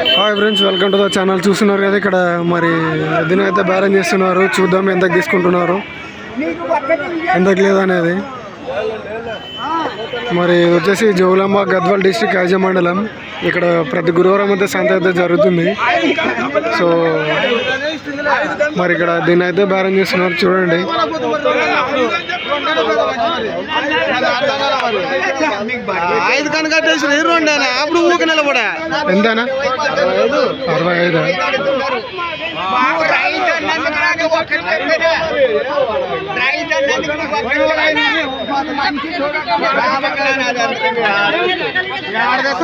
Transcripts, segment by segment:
Hi friends welcome to the channel చూస్తున్నారు కదా ఇక్కడ మరి దీని అయితే బేరం చేస్తున్నారు. చూద్దాం ఎంతకు తీసుకుంటున్నారు. ఎంతకు లేదు అనేది మరి ఇది వచ్చేసి జోగులాంబ గద్వాల్ డిస్టిక్ యాజ మండలం. ఇక్కడ ప్రతి గురువారం అయితే సంత అయితే జరుగుతుంది. సో మరి ఇక్కడ దీన్ని అయితే బేరం చేస్తున్నారు. చూడండి. ఐదు అప్పుడు ఊక నిలబడా. ఎంతనా? అరవై ఐదు.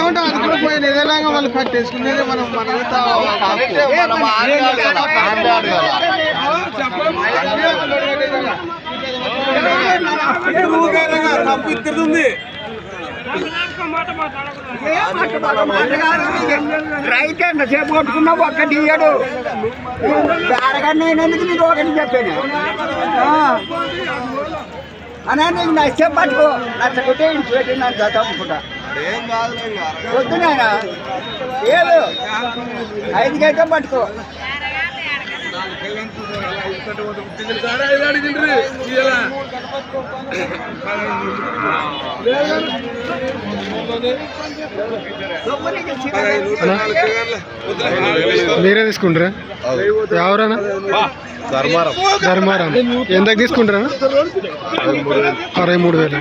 ఉంటాం అది కూడా పోయింది ఎలాగా వాళ్ళు కట్టేసుకునేది మనం మనమంతా తప్పు ఇస్తుంది రైతన్న సేపు కొట్టుకున్నా ఒక్కటి ఇయ్యడు బేరగా నేను నీకు ఒకటి చెప్పాను అనే నీకు నచ్చే పట్టుకో నచ్చకుంటే ఇంటి పెట్టి నన్ను చదువుకుంటా వద్దు నాయన ఏదు ఐదుకైతే పట్టుకో. మీరే తీసుకుంటారా? ఎవరన్నా? ధర్మారం. ఎంతకు తీసుకుంటారా? అరవై మూడు వేలు.